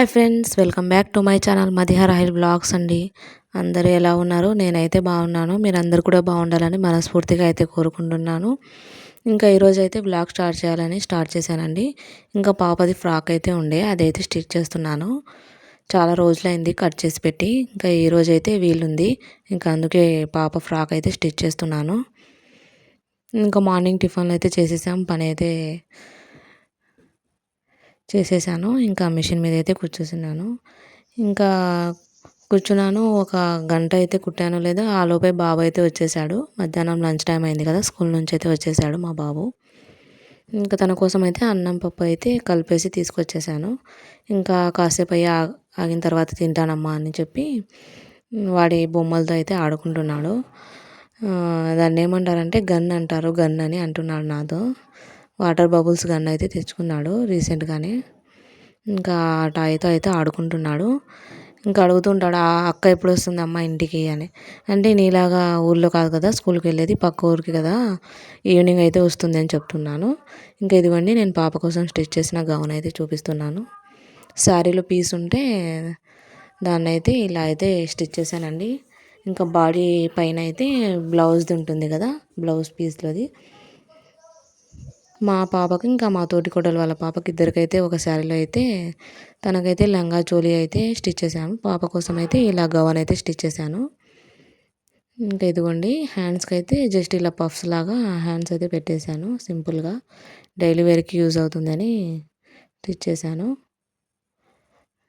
Hi friends welcome back to my channel మధ్య Rahil blogs అండి. అందరూ ఎలా ఉన్నారు? నేనైతే బాగున్నాను. మీరు అందరు కూడా బాగుండాలని మనస్ఫూర్తిగా అయితే కోరుకుంటున్నాను. ఇంకా ఈరోజు అయితే బ్లాగ్ స్టార్ట్ చేయాలని స్టార్ట్ చేశానండి. ఇంకా పాపది ఫ్రాక్ అయితే ఉండే అదైతే స్టిచ్ చేస్తున్నాను. చాలా రోజులైంది కట్ చేసి పెట్టి ఇంకా ఈరోజు అయితే వీలుంది. ఇంకా అందుకే పాప ఫ్రాక్ అయితే స్టిచ్ చేస్తున్నాను. ఇంకా మార్నింగ్ టిఫిన్లు అయితే చేసేసాం పని అయితే చేసేసాను. ఇంకా మిషన్ మీద అయితే కూర్చోసినాను ఇంకా కూర్చున్నాను. ఒక గంట అయితే కుట్టాను లేదా ఆ లోపే బాబు అయితే వచ్చేసాడు. మధ్యాహ్నం లంచ్ టైం అయింది కదా స్కూల్ నుంచి అయితే వచ్చేసాడు మా బాబు. ఇంకా తన కోసం అయితే అన్నం పప్పు అయితే కలిపేసి తీసుకొచ్చేసాను. ఇంకా కాసేపు అయ్యి ఆగిన తర్వాత తింటానమ్మా అని చెప్పి వాడి బొమ్మలతో అయితే ఆడుకుంటున్నాడు. దాన్ని ఏమంటారంటే గన్ అంటారు గన్ అని అంటున్నాడు నాతో. వాటర్ బబుల్స్ గన్ అయితే తెచ్చుకున్నాడు రీసెంట్గానే. ఇంకా టాయ్తో అయితే ఆడుకుంటున్నాడు. ఇంకా అడుగుతుంటాడు ఆ అక్క ఎప్పుడు వస్తుంది అమ్మ ఇంటికి? అని. అంటే నీలాగా ఊళ్ళో కాదు కదా స్కూల్కి వెళ్ళేది పక్క ఊరికి కదా ఈవినింగ్ అయితే వస్తుంది అని చెప్తున్నాను. ఇంకా ఇదిగోండి నేను పాప కోసం స్టిచ్ చేసిన గౌన్ అయితే చూపిస్తున్నాను. శారీలో పీస్ ఉంటే దాన్ని అయితే ఇలా అయితే స్టిచ్ చేశానండి. ఇంకా బాడీ పైన అయితే బ్లౌజ్ది ఉంటుంది కదా బ్లౌజ్ పీస్లోది. మా పాపకి ఇంకా మా తోటి కోడలు వాళ్ళ పాపకి ఇద్దరికైతే ఒక శారీలో అయితే తనకైతే లంగా చోలీ అయితే స్టిచ్ చేశాను. పాప కోసం అయితే ఇలా గవన్ అయితే స్టిచ్ చేశాను. ఇంకా ఇదిగోండి హ్యాండ్స్కి అయితే జస్ట్ ఇలా పఫ్స్ లాగా హ్యాండ్స్ అయితే పెట్టేశాను. సింపుల్గా డైలీ వేర్కి యూజ్ అవుతుందని స్టిచ్ చేశాను.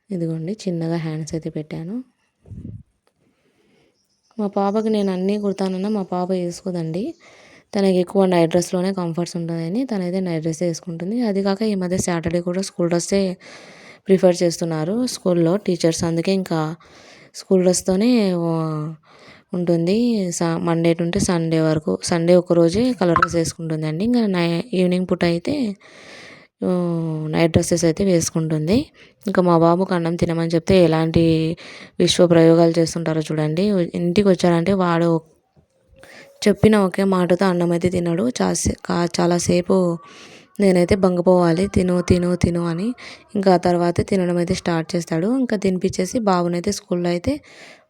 ఇదిగోండి చిన్నగా హ్యాండ్స్ అయితే పెట్టాను. మా పాపకి నేను అన్నీ కుడతానన్నా మా పాప వేసుకోదండి. తనకి ఎక్కువ నైట్ డ్రెస్లోనే కంఫర్ట్స్ ఉంటుందని తనైతే నైట్ డ్రెస్ వేసుకుంటుంది. అది కాక ఈ మధ్య సాటర్డే కూడా స్కూల్ డ్రెస్సే ప్రిఫర్ చేస్తున్నారు స్కూల్లో టీచర్స్ అందుకే ఇంకా స్కూల్ డ్రెస్తోనే ఉంటుంది. సా మండే నుండి సండే వరకు సండే ఒక రోజే కలర్ డ్రెస్ వేసుకుంటుంది అండి ఇంకా నై ఈవినింగ్ పూట అయితే నైట్ డ్రెస్సెస్ అయితే వేసుకుంటుంది. ఇంకా మా బాబుకు అన్నం తినమని చెప్తే ఎలాంటి విశ్వ ప్రయోగాలు చేస్తుంటారో చూడండి. ఇంటికి వచ్చారంటే వాడు చెప్పిన ఒకే మాటతో అన్నం అయితే తినడు చాలా చాలాసేపు నేనైతే బంగపోవాలి తిను తిను తిను అని ఇంకా తర్వాత తినడం అయితే స్టార్ట్ చేస్తాడు. ఇంకా తినిపించేసి బాబునైతే స్కూల్లో అయితే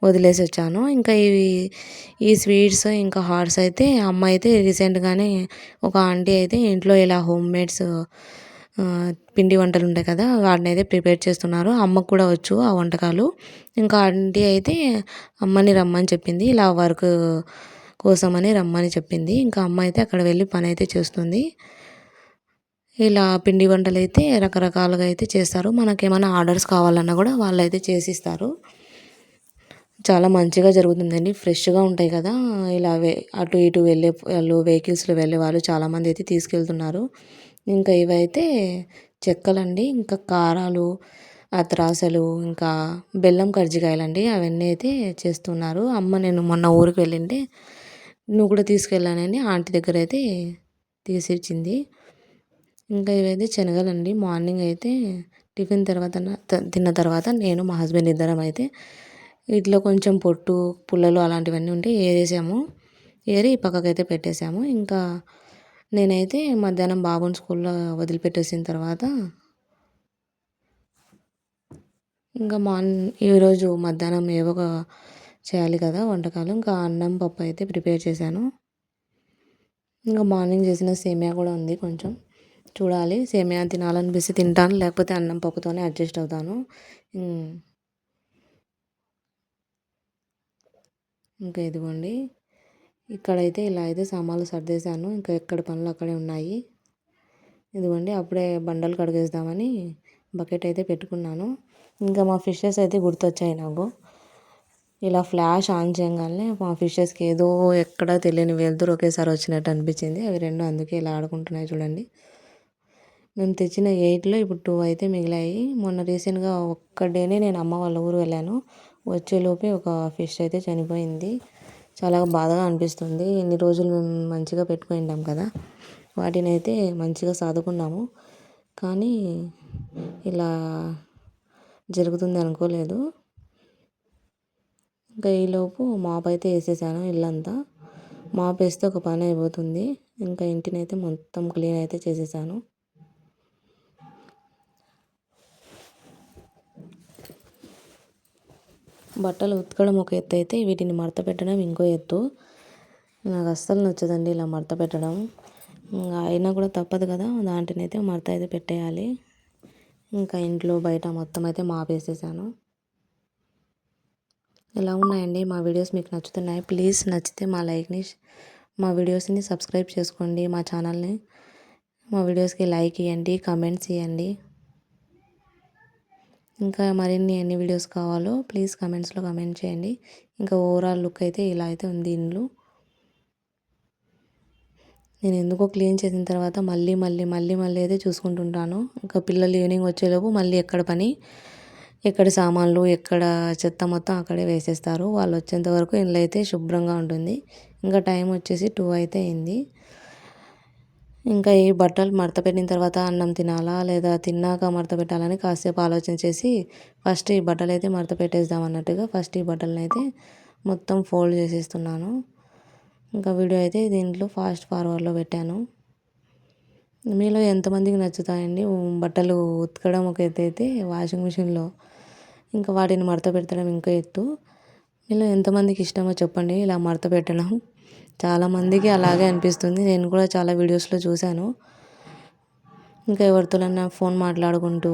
వదిలేసి వచ్చాను. ఇంకా ఇవి ఈ స్వీట్స్ ఇంకా హార్ట్స్ అయితే అమ్మ అయితే రీసెంట్గానే ఒక ఆంటీ అయితే ఇంట్లో ఇలా హోమ్ మేడ్స్ పిండి వంటలు ఉంటాయి కదా వాటిని అయితే ప్రిపేర్ చేస్తున్నారు. అమ్మకు కూడా వచ్చు ఆ వంటకాలు. ఇంకా ఆంటీ అయితే అమ్మని రమ్మని చెప్పింది. ఇలా వర్క్ కోసమని రమ్మని చెప్పింది. ఇంకా అమ్మ అయితే అక్కడ వెళ్ళి పని అయితే చేస్తుంది. ఇలా పిండి వంటలు అయితే రకరకాలుగా అయితే చేస్తారు. మనకేమైనా ఆర్డర్స్ కావాలన్నా కూడా వాళ్ళు అయితే చేసిస్తారు. చాలా మంచిగా జరుగుతుందండి. ఫ్రెష్గా ఉంటాయి కదా. ఇలా వే అటు ఇటు వెళ్ళే వాళ్ళు వెహికల్స్లో వెళ్ళే వాళ్ళు చాలామంది అయితే తీసుకెళ్తున్నారు. ఇంకా ఇవైతే చెక్కలండి. ఇంకా కారాలు అత్రాసలు ఇంకా బెల్లం కర్జికాయలు అండి అవన్నీ అయితే చేస్తున్నారు. అమ్మ నేను మొన్న ఊరికి వెళ్ళింటే నువ్వు కూడా తీసుకెళ్ళానని ఆంటీ దగ్గర అయితే తీసిచ్చింది ఇంకా ఇవైతే శనగలండి. మార్నింగ్ అయితే టిఫిన్ తర్వాత తిన్న తర్వాత నేను మా హస్బెండ్ ఇద్దరం అయితే వీటిలో కొంచెం పొట్టు పుల్లలు అలాంటివన్నీ ఉంటే ఏరేసాము. ఏరి ఈ పక్కకైతే పెట్టేసాము. ఇంకా నేనైతే మధ్యాహ్నం బాబుని స్కూల్లో వదిలిపెట్టేసిన తర్వాత ఇంకా మార్నింగ్ ఈరోజు మధ్యాహ్నం ఏవో చేయాలి కదా వంటకాలు. ఇంకా అన్నం పప్పు అయితే ప్రిపేర్ చేశాను. ఇంకా మార్నింగ్ చేసిన సేమియా కూడా ఉంది కొంచెం. చూడాలి. సేమియా తినాలనిపిస్తే తింటాను. లేకపోతే అన్నం పప్పుతోనే అడ్జస్ట్ అవుతాను. ఇంకా ఇదిగోండి. ఇక్కడైతే ఇలా అయితే సామాన్లు సర్దేశాను. ఇంకా ఎక్కడ పనులు అక్కడే ఉన్నాయి. ఇదిగోండి. అప్పుడే బండలు కడిగేద్దామని బకెట్ అయితే పెట్టుకున్నాను. ఇంకా మా ఫిషెస్ అయితే గుర్తొచ్చాయి నాకు. ఇలా ఫ్లాష్ ఆన్ చేయగానే మా ఫిషెస్కి ఏదో ఎక్కడ తెలియని వెళ్తురు ఒకేసారి వచ్చినట్టు అనిపించింది. అవి రెండు అందుకే ఇలా ఆడుకుంటున్నాయి చూడండి. మేము తెచ్చిన ఎయిట్లో ఇప్పుడు టూ అయితే మిగిలాయి. మొన్న రీసెంట్గా ఒక్క డేనే నేను అమ్మ వాళ్ళ ఊరు వెళ్ళాను. వచ్చేలోపే ఒక ఫిష్ అయితే చనిపోయింది. చాలా బాధగా అనిపిస్తుంది. ఎన్ని రోజులు మేము మంచిగా పెట్టుకుంటాం కదా. వాటిని అయితే మంచిగా సాదుకున్నాము. కానీ ఇలా జరుగుతుంది అనుకోలేదు. ఇంకా ఈలోపు మాప్ అయితే వేసేసాను ఇల్లంతా. మాప్ వేస్తే ఒక పని అయిపోతుంది. ఇంకా ఇంటిని అయితే మొత్తం క్లీన్ అయితే చేసేసాను. బట్టలు ఉతకడం ఒక ఎత్తు అయితే వీటిని మడత పెట్టడం ఇంకో ఎత్తు. నాకు అస్సలు నచ్చదండి ఇలా మడత పెట్టడం. అయినా కూడా తప్పదు కదా దాంట్లోనైతే మడత అయితే పెట్టేయాలి. ఇంకా ఇంట్లో బయట మొత్తం అయితే మాపేసేసాను. ఎలా ఉన్నాయండి? మా వీడియోస్ మీకు నచ్చుతున్నాయి. ప్లీజ్ నచ్చితే మా లైక్ని మా వీడియోస్ని సబ్స్క్రైబ్ చేసుకోండి మా ఛానల్ని. మా వీడియోస్కి లైక్ ఇవ్వండి కమెంట్స్ ఇవ్వండి ఇంకా మరిన్ని ఎన్ని వీడియోస్ కావాలో ప్లీజ్ కమెంట్స్లో కమెంట్ చేయండి. ఇంకా ఓవరాల్ లుక్ అయితే ఇలా అయితే ఉంది ఇండ్లు నేను ఎందుకో క్లీన్ చేసిన తర్వాత మళ్ళీ మళ్ళీ మళ్ళీ మళ్ళీ అయితే చూసుకుంటుంటాను. ఇంకా పిల్లలు ఈవినింగ్ వచ్చేలోపు మళ్ళీ ఎక్కడ పని? ఎక్కడ సామాన్లు ఎక్కడ చెత్త మొత్తం అక్కడే వేసేస్తారు. వాళ్ళు వచ్చేంత వరకు ఇంట్లో అయితే శుభ్రంగా ఉంటుంది. ఇంకా టైం వచ్చేసి టూ అయితే అయింది. ఇంకా ఈ బట్టలు మడత పెట్టిన తర్వాత అన్నం తినాలా లేదా తిన్నాక మడత పెట్టాలని కాసేపు ఆలోచన చేసి ఫస్ట్ ఈ బట్టలు అయితే మడత పెట్టేద్దాం అన్నట్టుగా ఫస్ట్ ఈ బట్టలను అయితే మొత్తం ఫోల్డ్ చేసేస్తున్నాను. ఇంకా వీడియో అయితే దీంట్లో ఫాస్ట్ ఫార్వర్డ్లో పెట్టాను. మీలో ఎంతమందికి నచ్చుతాయండి? బట్టలు ఉతకడం ఒక ఎత్తు అయితే వాషింగ్ మిషన్లో. ఇంకా వాటిని మడత పెట్టడం ఇంకా ఎత్తు. మీలో ఎంతమందికి ఇష్టమో చెప్పండి ఇలా మడత పెట్టడం. చాలామందికి అలాగే అనిపిస్తుంది. నేను కూడా చాలా వీడియోస్లో చూశాను. ఇంకా ఎవరితోనన్నా ఫోన్ మాట్లాడుకుంటూ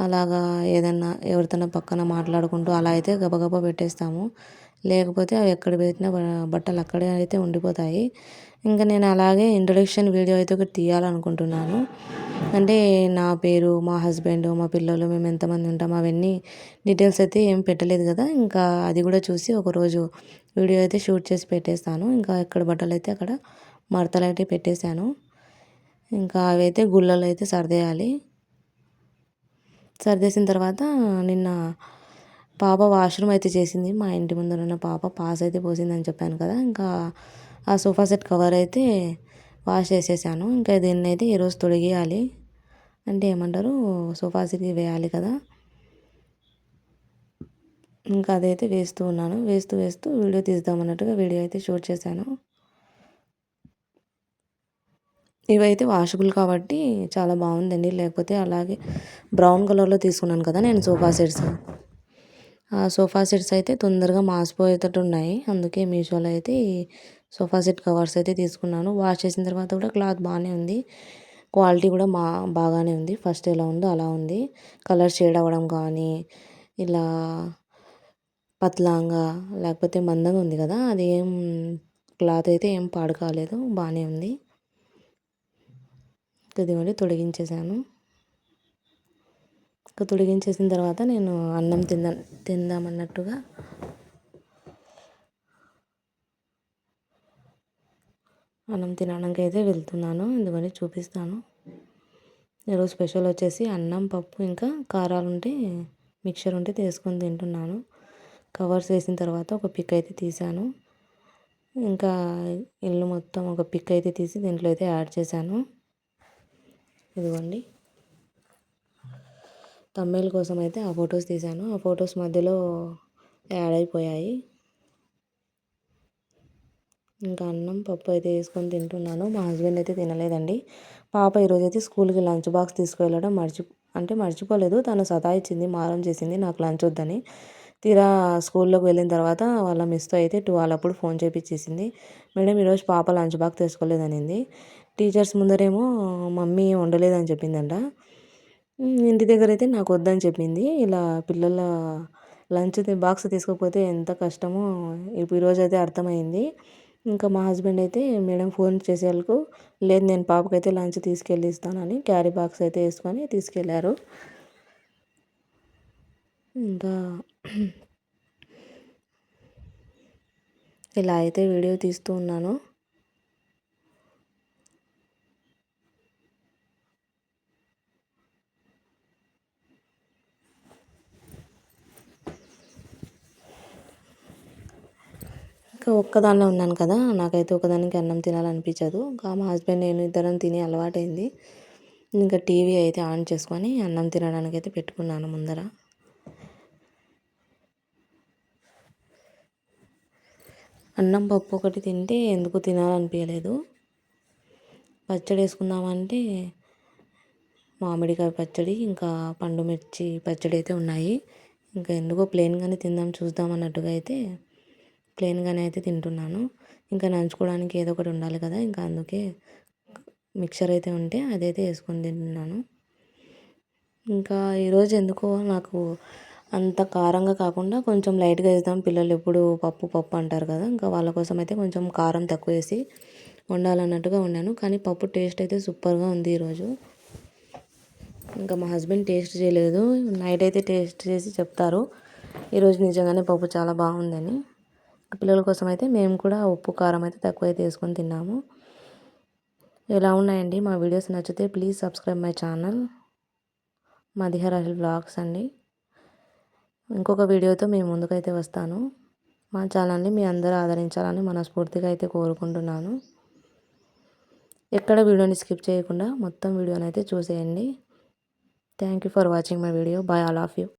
అలాగా ఏదన్నా ఎవరితోనో పక్కన మాట్లాడుకుంటూ అలా అయితే గబగబా పెట్టేస్తాము. లేకపోతే అవి ఎక్కడ పెట్టినా బట్టలు అక్కడే అయితే ఉండిపోతాయి. ఇంకా నేను అలాగే ఇంట్రొడక్షన్ వీడియో అయితే ఒకటి తీయాలనుకుంటున్నాను. అంటే నా పేరు మా హస్బెండ్ మా పిల్లలు మేము ఎంతమంది ఉంటాం అవన్నీ డీటెయిల్స్ అయితే ఏం పెట్టలేదు కదా. ఇంకా అది కూడా చూసి ఒకరోజు వీడియో అయితే షూట్ చేసి పెట్టేస్తాను. ఇంకా ఎక్కడ బట్టలు అయితే అక్కడ మడతలు అయితే పెట్టేశాను. ఇంకా అవి అయితే గుళ్ళలో అయితే సర్దేయాలి. సర్దేసిన తర్వాత నిన్న పాప వాష్రూమ్ అయితే చేసింది. మా ఇంటి ముందు ఉన్న పాప పాస్ అయితే పోసిందని చెప్పాను కదా. ఇంకా ఆ సోఫా సెట్ కవర్ అయితే వాష్ చేసేసాను. ఇంకా దీన్ని అయితే ఈరోజు తొడిగేయాలి. అంటే ఏమంటారు? సోఫా సెట్కి వేయాలి కదా. ఇంకా అదైతే వేస్తూ ఉన్నాను. వేస్తూ వేస్తూ వీడియో తీద్దామన్నట్టుగా వీడియో అయితే షూట్ చేశాను. ఇవైతే వాషబుల్ కాబట్టి చాలా బాగుందండి. లేకపోతే అలాగే బ్రౌన్ కలర్లో తీసుకున్నాను కదా నేను సోఫా సెట్స్. ఆ సోఫా సెట్స్ అయితే తొందరగా మాసిపోయేటట్టు ఉన్నాయి. అందుకే మీషోలో అయితే సోఫా సెట్ కవర్స్ అయితే తీసుకున్నాను. వాష్ చేసిన తర్వాత కూడా క్లాత్ బాగానే ఉంది. క్వాలిటీ కూడా మా బాగానే ఉంది. ఫస్ట్ ఎలా ఉందో అలా ఉంది. కలర్ షేడ్ అవ్వడం కానీ ఇలా పత్లాంగా లేకపోతే మందంగా ఉంది కదా అది ఏం క్లాత్ అయితే ఏం పాడు కాలేదు. బాగానే ఉంది. ఇదిగోండి తొడిగించేసాను. ఇంకా తొడిగించేసిన తర్వాత నేను అన్నం తిందా తిందామన్నట్టుగా అన్నం తినడానికి అయితే వెళ్తున్నాను. ఎందుకని చూపిస్తాను. ఈరోజు స్పెషల్ వచ్చేసి అన్నం పప్పు ఇంకా కారాలు ఉంటే మిక్చర్ ఉంటే తీసుకొని తింటున్నాను. కవర్స్ వేసిన తర్వాత ఒక పిక్ అయితే తీశాను. ఇంకా ఇల్లు మొత్తం ఒక పిక్ అయితే తీసి దీంట్లో అయితే యాడ్ చేశాను. ఇదిగోండి. తమ్మేల కోసం అయితే ఆ ఫొటోస్ తీశాను. ఆ ఫొటోస్ మధ్యలో యాడ్ అయిపోయాయి. ఇంకా అన్నం పప్పు అయితే వేసుకొని తింటున్నాను. మా హస్బెండ్ అయితే తినలేదండి. పాప ఈరోజు అయితే స్కూల్కి లంచ్ బాక్స్ తీసుకువెళ్ళడం మర్చి అంటే మర్చిపోలేదు. తను సతాయిచ్చింది మారం చేసింది నాకు లంచ్ వద్దని. తీరా స్కూల్లోకి వెళ్ళిన తర్వాత వాళ్ళ మిస్తో అయితే ట్వెల్వ్ అప్పుడు ఫోన్ చేపించేసింది మేడం ఈరోజు పాప లంచ్ బాక్స్ తీసుకోలేదనింది. టీచర్స్ ముందరేమో మమ్మీ వండలేదని చెప్పిందంట. ఇంటి దగ్గర అయితే నాకు వద్దని చెప్పింది. ఇలా పిల్లల లంచ్ బాక్స్ తీసుకోకపోతే ఎంత కష్టమో ఇప్పుడు ఈరోజు అయితే అర్థమైంది. ఇంకా మా హస్బెండ్ అయితే మేడం ఫోన్ చేసేందుకు లేదు నేను పాపకైతే లంచ్ తీసుకెళ్ళి ఇస్తానని క్యారీ బాక్స్ అయితే వేసుకొని తీసుకెళ్ళారు ఇంకా ఇలా అయితే వీడియో తీస్తూ ఉన్నాను. ఇంకా ఒక్కదాన్నే ఉన్నాను కదా నాకైతే ఒకదానికి అన్నం తినాలనిపించదు. ఇంకా మా హస్బెండ్ నేను ఇద్దరం తిని అలవాటైంది. ఇంకా టీవీ అయితే ఆన్ చేసుకొని అన్నం తినడానికి అయితే పెట్టుకున్నాను ముందర. అన్నం పప్పు ఒకటి తింటే ఎందుకు తినాలనిపించలేదు. పచ్చడి వేసుకుందామంటే మామిడికాయ పచ్చడి ఇంకా పండు మిర్చి పచ్చడి అయితే ఉన్నాయి. ఇంకా ఎందుకో ప్లెయిన్గానే తిందాం చూద్దాం అన్నట్టుగా అయితే ప్లెయిన్గానే అయితే తింటున్నాను. ఇంకా నంచుకోవడానికి ఏదో ఒకటి ఉండాలి కదా ఇంకా అందుకే మిక్చర్ అయితే ఉంటే అదైతే వేసుకొని తింటున్నాను. ఇంకా ఈరోజు ఎందుకో నాకు అంత కారంగా కాకుండా కొంచెం లైట్గా వేద్దాం. పిల్లలు ఎప్పుడు పప్పు పప్పు అంటారు కదా ఇంకా వాళ్ళ కోసం అయితే కొంచెం కారం తక్కువ వేసి వండాలన్నట్టుగా వండాను. కానీ పప్పు టేస్ట్ అయితే సూపర్గా ఉంది ఈరోజు. ఇంకా మా హస్బెండ్ టేస్ట్ చేయలేదు. నైట్ అయితే టేస్ట్ చేసి చెప్తారు. ఈరోజు నిజంగానే పప్పు చాలా బాగుందని. పిల్లల కోసం అయితే మేము కూడా ఉప్పు కారం అయితే తక్కువ అయితే వేసుకొని తిన్నాము. ఎలా ఉన్నాయండి మా వీడియోస్ నచ్చితే please subscribe my channel. Madiha vlogs అండి. ఇంకొక వీడియోతో మేము ముందుకైతే వస్తాను. మా ఛానల్ని మీ అందరూ ఆదరించాలని మనస్ఫూర్తిగా అయితే కోరుకుంటున్నాను. ఎక్కడ వీడియోని స్కిప్ చేయకుండా మొత్తం వీడియోని అయితే చూసేయండి. Thank you for watching my video bye all of you